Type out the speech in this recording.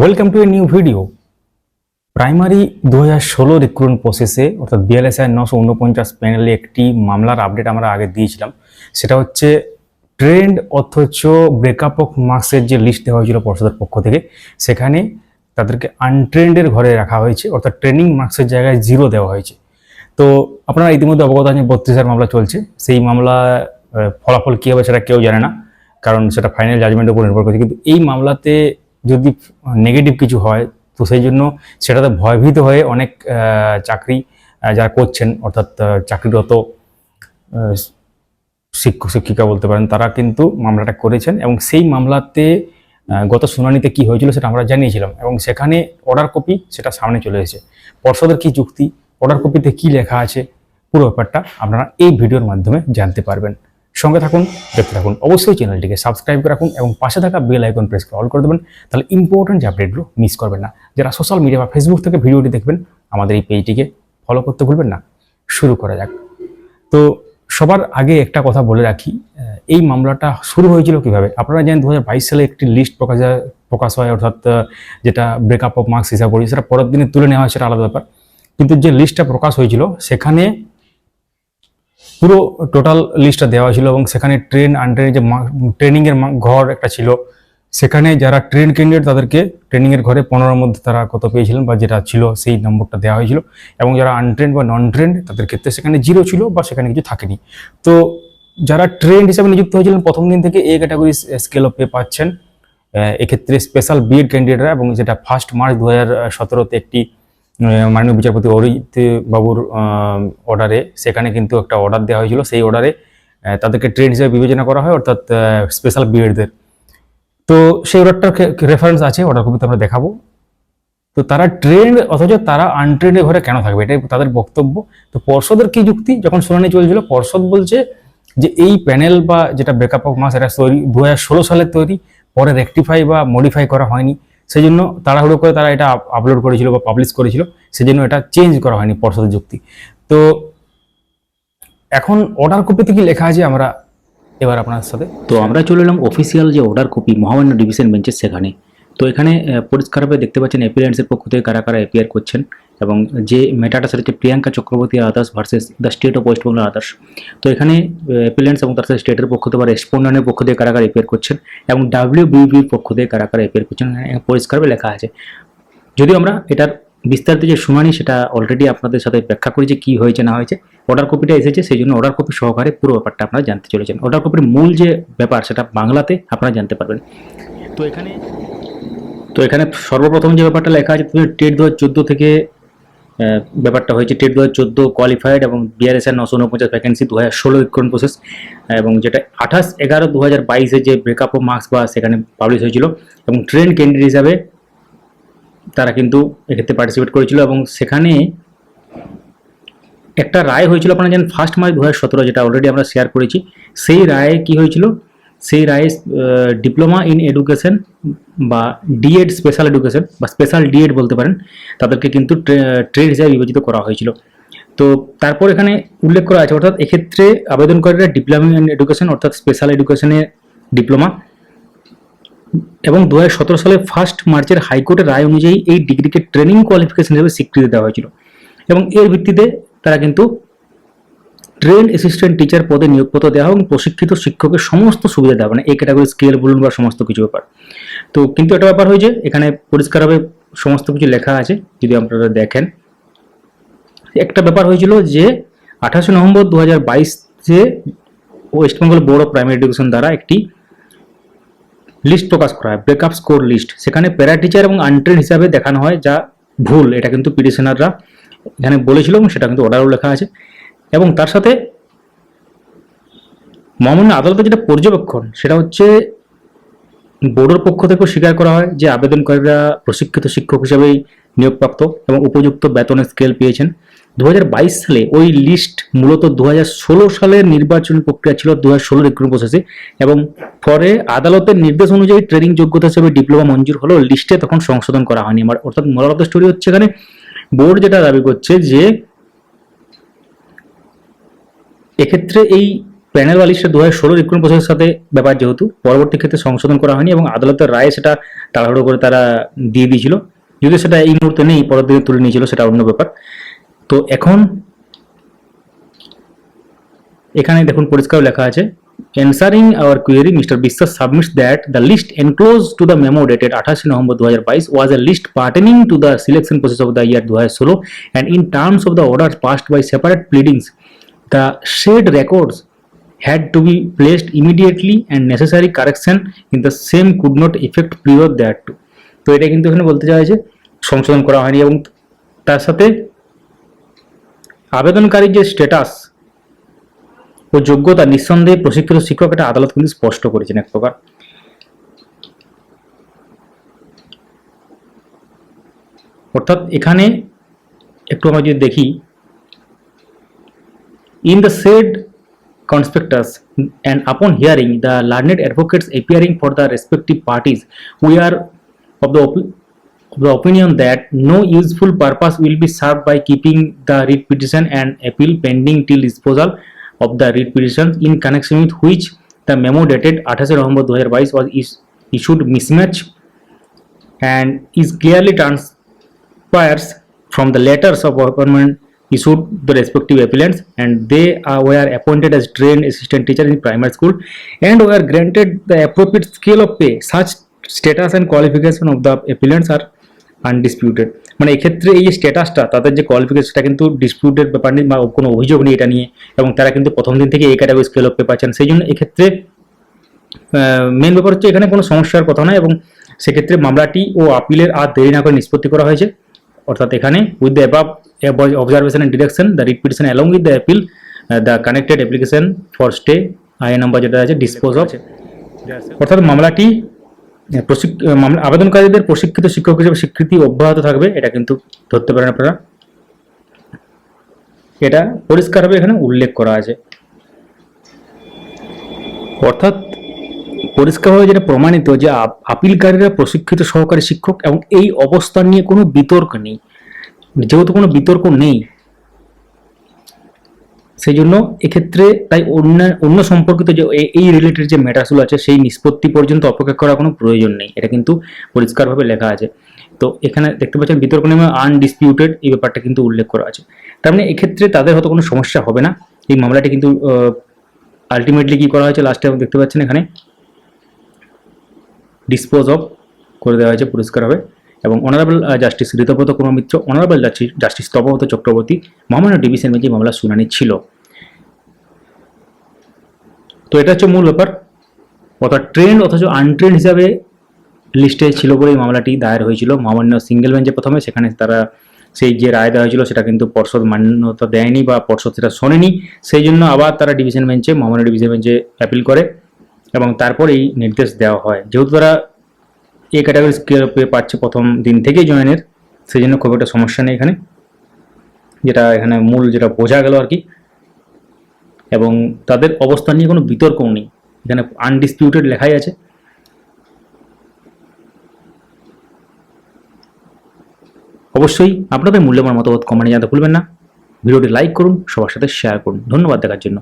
Welcome to a new video primary দু হাজার ষোলো রিক্রুটমেন্ট প্রসেসে অর্থাৎ বিএলএসআই নশো উনপঞ্চাশ প্যানেলে একটি মামলার আপডেট আমরা আগে দিয়েছিলাম। সেটা হচ্ছে ট্রেন্ড অথচ ব্রেকআপ অফ মার্কসের যে লিস্ট দেওয়া হয়েছিল পর্ষদের পক্ষ থেকে, সেখানে তাদেরকে আনট্রেন্ডের ঘরে রাখা হয়েছে, অর্থাৎ ট্রেনিং মার্কসের জায়গায় জিরো দেওয়া হয়েছে। তো আপনারা ইতিমধ্যে অবগত আছেন বত্রিশ হাজার মামলা চলছে। সেই মামলা ফলাফল কী হবে সেটা কেউ জানে না, কারণ সেটা ফাইনাল জাজমেন্টের উপর নির্ভর করছে। কিন্তু এই মামলাতে যদি নেগেটিভ কিছু হয়, তো সেই জন্য সেটাতে ভয়ভীত হয়ে অনেক চাকরি যারা করছেন, অর্থাৎ চাকরিরত শিক্ষক, শিক্ষিকা বলতে পারেন, তারা কিন্তু মামলাটা করেছেন এবং সেই মামলাতে গত শুনানিতে কি হয়েছিল সেটা আমরা জানিয়েছিলাম এবং সেখানে অর্ডার কপি সেটা সামনে চলে এসেছে। পর্ষদের কি যুক্তি? অর্ডার কপিতে কি লেখা আছে? পুরো ব্যাপারটা আপনারা এই ভিডিওর মাধ্যমে জানতে পারবেন। সঙ্গে থাকুন, দেখতে থাকুন। অবশ্যই চ্যানেলটিকে সাবস্ক্রাইব করে রাখুন এবং পাশে থাকা বেল আইকন প্রেস করে অল করে দেবেন। তাহলে ইম্পর্টেন্ট যে আপডেটগুলো মিস করবেন না। যারা সোশ্যাল মিডিয়া বা ফেসবুক থেকে ভিডিওটি দেখবেন, আমাদের এই পেজটিকে ফলো করতে ভুলবেন না। শুরু করা যাক। তো সবার আগে একটা কথা বলে রাখি এই মামলাটা শুরু হয়েছিল কীভাবে? আপনারা জানেন দু হাজার বাইশ সালে একটি লিস্ট প্রকাশ প্রকাশ হয়, অর্থাৎ যেটা ব্রেকআপ অফ মার্কস হিসাব করি, সেটা পরের দিনে তুলে নেওয়া হয়, সেটা আলাদা ব্যাপার। কিন্তু যে লিস্টটা প্রকাশ হয়েছিল, সেখানে পুরো টোটাল লিস্টটা দেওয়া হয়েছিল এবং সেখানে ট্রেন আন্ডারে যে ট্রেনিংয়ের ঘর একটা ছিল। সেখানে যারা ট্রেন ক্যান্ডিডেট তাদেরকে ট্রেনিংয়ের ঘরে পনেরোর মধ্যে তারা কত পেয়েছিলেন বা যেটা ছিল সেই নম্বরটা দেওয়া হয়েছিল। এবং যারা আনট্রেন্ড বা নন ট্রেন্ড তাদের ক্ষেত্রে সেখানে জিরো ছিল বা সেখানে কিছু থাকেনি। তো যারা ট্রেন্ড হিসাবে নিযুক্ত হয়েছিলেন প্রথম দিন থেকে A category scale of pay পাচ্ছেন। এক্ষেত্রে স্পেশাল বিএড ক্যান্ডিডেটরা এবং যেটা ফার্স্ট মার্চ দু হাজার সতেরোতে একটি মাননীয় বিচারপতি অরিজিৎ বাবুর অর্ডারে সেখানে কিন্তু একটা অর্ডার দেওয়া হয়েছিল। সেই অর্ডারে তাদেরকে ট্রেড হিসেবে বিবেচনা করা হয়, অর্থাৎ স্পেশাল বিএডদের তো সেই অর্ডারটার রেফারেন্স আছে অর্ডার কপিতে আমরা দেখাবো। তো তারা ট্রেন্ড অথচ তারা আনট্রেন্ডের ঘরে কেন থাকবে? এটাই তাদের বক্তব্য। তো পর্ষদের কি যুক্তি? যখন শুনানি চলছিল, পর্ষদ বলছে যে এই প্যানেল বা যেটা ব্রেকআপ অফ মাস এটা তৈরি দু সালের তৈরি, পরে রেকটিফাই বা মডিফাই করা হয়নি। সেই জন্য তাড়াহুড়ো করে তারা এটা আপলোড করেছিল বা পাবলিশ করেছিল সেই জন্য এটা চেঞ্জ করা হয়নি পর্ষদের যুক্তি। তো এখন অর্ডার কপিতে কি লেখা আছে আমরা এবার আপনার সাথে? তো আমরা চলে এলাম অফিসিয়াল যে অর্ডার কপি মহামান্য ডিভিশন বেঞ্চের সেখানে। তো এখানে পরিষ্কারভাবে দেখতে পাচ্ছেন অ্যাপিয়ারেন্সের পক্ষ থেকে কারা কারা অ্যাপিয়ার করছেন এবং যে মেটাটা সেটা হচ্ছে Priyanka Chakraborty others versus the state of West Bengal others তো এখানে অ্যাপিলেন্স এবং তার সাথে স্টেটের পক্ষ থেকে বা রেসপন্ডেন্টের পক্ষ থেকে কারা কারা অ্যাপিয়ার করছেন এবং ডাব্লিউ বিবির পক্ষ থেকে কারা কারা অ্যাপিয়ার করছেন পরিষ্কারভাবে লেখা আছে। যদিও আমরা এটার বিস্তারিত যে শুনানি, সেটা অলরেডি আপনাদের সাথে ব্যাখ্যা করি যে কী হয়েছে, না হয়েছে। অর্ডার কপিটা এসেছে, সেই জন্য অর্ডার কপি সহকারে পুরো ব্যাপারটা আপনারা জানতে চলেছেন। অর্ডার কপির মূল যে ব্যাপার, সেটা বাংলাতে আপনারা জানতে পারবেন। তো এখানে তো এখানে সর্বপ্রথম যে ব্যাপারটা লেখা আছে টেট দু হাজার চোদ্দ থেকে ব্যাপারটা হয়েছে টেট দু হাজার চোদ্দ কোয়ালিফাইড এবং বিআরএসআর নশো উনপঞ্চাশ ভ্যাকেন্সি দু হাজার ষোলো রিক্রুটমেন্ট প্রসেস এবং যেটা আঠাশ এগারো দু হাজার বাইশে যে ব্রেকআপ অফ মার্কস বা সেখানে পাবলিশ হয়েছিল এবং ট্রেন ক্যান্ডিডেট হিসাবে তারা কিন্তু এক্ষেত্রে পার্টিসিপেট করেছিল এবং সেখানে একটা রায় হয়েছিল আপনারা জানেন ফার্স্ট মার্চ দু হাজার সতেরো, যেটা অলরেডি আমরা শেয়ার করেছি। সেই রায়ে কি হয়েছিল? সেই রায়ে ডিপ্লোমা ইন এডুকেশন বা ডিএড স্পেশাল এডুকেশন বা স্পেশাল ডিএড বলতে পারেন, তাদেরকে কিন্তু ট্রেড হিসাবে বিবেচিত করা হয়েছিল। তো তারপর এখানে উল্লেখ করা আছে, অর্থাৎ এক্ষেত্রে আবেদনকারীরা ডিপ্লোমা ইন এডুকেশন অর্থাৎ স্পেশাল এডুকেশনে ডিপ্লোমা এবং দু হাজার সতেরো সালে ফার্স্ট মার্চের হাইকোর্টের রায় অনুযায়ী এই ডিগ্রিকে ট্রেনিং কোয়ালিফিকেশন হিসেবে স্বীকৃতি দেওয়া হয়েছিল। এবং এর ভিত্তিতে তারা কিন্তু ট্রেন অ্যাসিস্ট্যান্ট টিচার পদে নিয়োগপত্র দেওয়া এবং প্রশিক্ষিত শিক্ষকের সমস্ত সুবিধা দেওয়া মানে এই ক্যাটাগরি স্কেল বলুন বা সমস্ত কিছু ব্যাপার। তো কিন্তু একটা ব্যাপার হয়েছে এখানে পরিষ্কারভাবে সমস্ত কিছু লেখা আছে, যদি আপনারা দেখেন। একটা ব্যাপার হয়েছিল যে, আঠাশে নভেম্বর দু হাজার বাইশে West Bengal board of primary education দ্বারা একটি লিস্ট প্রকাশ করা হয়, ব্রেকআপ স্কোর লিস্ট। সেখানে প্যারা টিচার এবং আনট্রেন হিসাবে দেখানো হয় যা ভুল, এটা কিন্তু পিটিশনাররা এখানে বলেছিল এবং সেটা কিন্তু অর্ডারও লেখা আছে। এবং তার সাথে মহামান্য আদালতের যেটা পর্যবেক্ষণ, সেটা হচ্ছে বোর্ডের পক্ষ থেকেও স্বীকার করা হয় যে আবেদনকারীরা প্রশিক্ষিত শিক্ষক হিসেবেই নিয়োগপ্রাপ্ত এবং উপযুক্ত বেতনের স্কেল পেয়েছেন। দু হাজার বাইশ সালে ওই লিস্ট মূলত দু হাজার ষোলো সালের নির্বাচনী প্রক্রিয়া ছিল দু হাজার ষোলো প্রসেসে এবং পরে আদালতের নির্দেশ অনুযায়ী ট্রেনিং যোগ্যতা হিসেবে ডিপ্লোমা মঞ্জুর হলেও লিস্টে তখন সংশোধন করা হয়নি। অর্থাৎ মোরাল অফ দ্য স্টোরি হচ্ছে এখানে বোর্ড যেটা দাবি করছে যে এক্ষেত্রে এই প্যানেল বা লিস্টে দু হাজার ষোলো রিক্রুটমেন্ট প্রসেসের সাথে ব্যাপার যেহেতু, পরবর্তী ক্ষেত্রে সংশোধন করা হয়নি এবং আদালতের রায়ে সেটা তাড়াহুড়ো করে তারা দিয়ে দিয়েছিল। যদিও সেটা এই মুহূর্তে নেই, পরের দিকে তুলে নিয়েছিল, সেটা অন্য ব্যাপার। তো এখন এখানে দেখুন, পরিষ্কার লেখা আছে answering our query mister Biswas submits that the list enclose to the memo dated আঠাশে নভেম্বর দু হাজার বাইশ was a list pertaining to the selection process of the year দু হাজার ষোলো and in terms of the order passed by separate pleadings the said records had to be placed immediately and necessary correction in the same could not effect prior that thereto তো এটা কিন্তু এখানে বলতে চাওয়া হয়েছে, সংশোধন করা হয়নি এবং তার সাথে আবেদনকারীর যে স্ট্যাটাস ও যোগ্যতা নিঃসন্দেহে প্রশিক্ষিত শিক্ষক এটা আদালত কিন্তু স্পষ্ট করেছেন এক প্রকার। অর্থাৎ এখানে একটু আমরা যদি দেখি In the said conspectus, and upon hearing the learned advocates appearing for the respective parties, we are of the, opi- of the opinion that no useful purpose will be served by keeping the writ petition and appeal pending till disposal of the writ petition in connection with which the memo dated 28 November 2022 was is- issued mismatch and is clearly transpires from the letters of appointment issued the respective appellants and they are, were appointed as trained assistant teacher in primary school and were granted the appropriate scale of pay such status and qualification of the appellants are undisputed মানে এক্ষেত্রে এই স্ট্যাটাসটা তাদের যে qualification সেটা কিন্তু disputed ব্যাপার নেই বা কোনো অভিযোগ নেই এটা নিয়ে এবং তারা কিন্তু প্রথম দিন থেকে এই ক্যাটাগরি স্কেল অফ পে পাচ্ছেন সেই জন্য এক্ষেত্রে মেন ব্যাপার হচ্ছে এখানে কোনো সমস্যার কথা নয় এবং সেক্ষেত্রে মামলাটি ও আপিলের আর দেরি না করে নিষ্পত্তি করা হয়েছে অর্থাৎ এখানে with the above observation and direction the writ along with the appeal the connected application for stay I number যেটা আছে ডিসপোজ অফ অর্থাৎ মামলাটি আহ, প্রশিক- আহ, মামলা আবেদনকারীদের প্রশিক্ষিত শিক্ষক হিসেবে স্বীকৃতি অব্যাহত থাকবে এটা কিন্তু ধরতে পারেন আপনারা। এটা পরিষ্কারভাবে এখানে উল্লেখ করা আছে। অর্থাৎ পরিষ্কারভাবে যেটা প্রমাণিত যে আপ- আপিলকারীরা প্রশিক্ষিত সহকারী শিক্ষক এবং এই অবস্থান নিয়ে কোনো বিতর্ক নেই। যেহেতু কোনো বিতর্ক নেই সেই জন্য এক্ষেত্রে তাই অন্য অন্য সম্পর্কিত যে এই রিলেটেড যে ম্যাটারসগুলো আছে, সেই নিষ্পত্তি পর্যন্ত অপেক্ষা করার কোনো প্রয়োজন নেই। এটা কিন্তু পরিষ্কারভাবে লেখা আছে। তো এখানে দেখতে পাচ্ছেন বিতর্ক নেমে আনডিসপিউটেড এই ব্যাপারটা কিন্তু উল্লেখ করা আছে। তার মানে এক্ষেত্রে তাদের হয়তো কোনো সমস্যা হবে না। এই মামলাটি কিন্তু আলটিমেটলি কি করা হয়েছে লাস্টে দেখতে পাচ্ছেন এখানে। ডিসপোজ অফ করে দেওয়া হয়েছে, পুরস্কার হবে। এবং honourable justice Ritabrata Kumar Mitra honourable justice justice Chakraborty, মহামান্য ডিভিশন বেঞ্চে মামলা শুনানি ছিল। তো এটা হচ্ছে মূল ব্যাপার। অর্থাৎ ট্রেন্ড অথচ আনট্রেন্ড হিসাবে লিস্টে ছিল বলে এই মামলাটি দায়ের হয়েছিল। মহামান্য সিঙ্গেল বেঞ্চে প্রথমে, সেখানে তারা সেই যে রায় দেওয়া হয়েছিল, সেটা কিন্তু পর্ষদ মান্যতা দেয়নি বা পর্ষদ সেটা শোনেনি। সেই জন্য আবার তারা ডিভিশন বেঞ্চে মহামান্য ডিভিশন বেঞ্চে অ্যাপিল করে। এবং তারপর এই নির্দেশ দেওয়া হয়। যেহেতু তারা এই ক্যাটাগরি স্কেল পেয়ে পাচ্ছে প্রথম দিন থেকেই জয়েনের সেই জন্য খুব একটা সমস্যা নেই এখানে। যেটা এখানে মূল যেটা বোঝা গেল আর কি। এবং তাদের অবস্থান নিয়ে কোনো বিতর্কও নেই। এখানে আনডিসপিউটেড লেখাই আছে। অবশ্যই আপনাদের মূল্যবান মতামত কমেন্টে জানাতে ভুলবেন না। ভিডিওটি লাইক করুন, সবার সাথে শেয়ার করুন। ধন্যবাদ দেখার জন্য।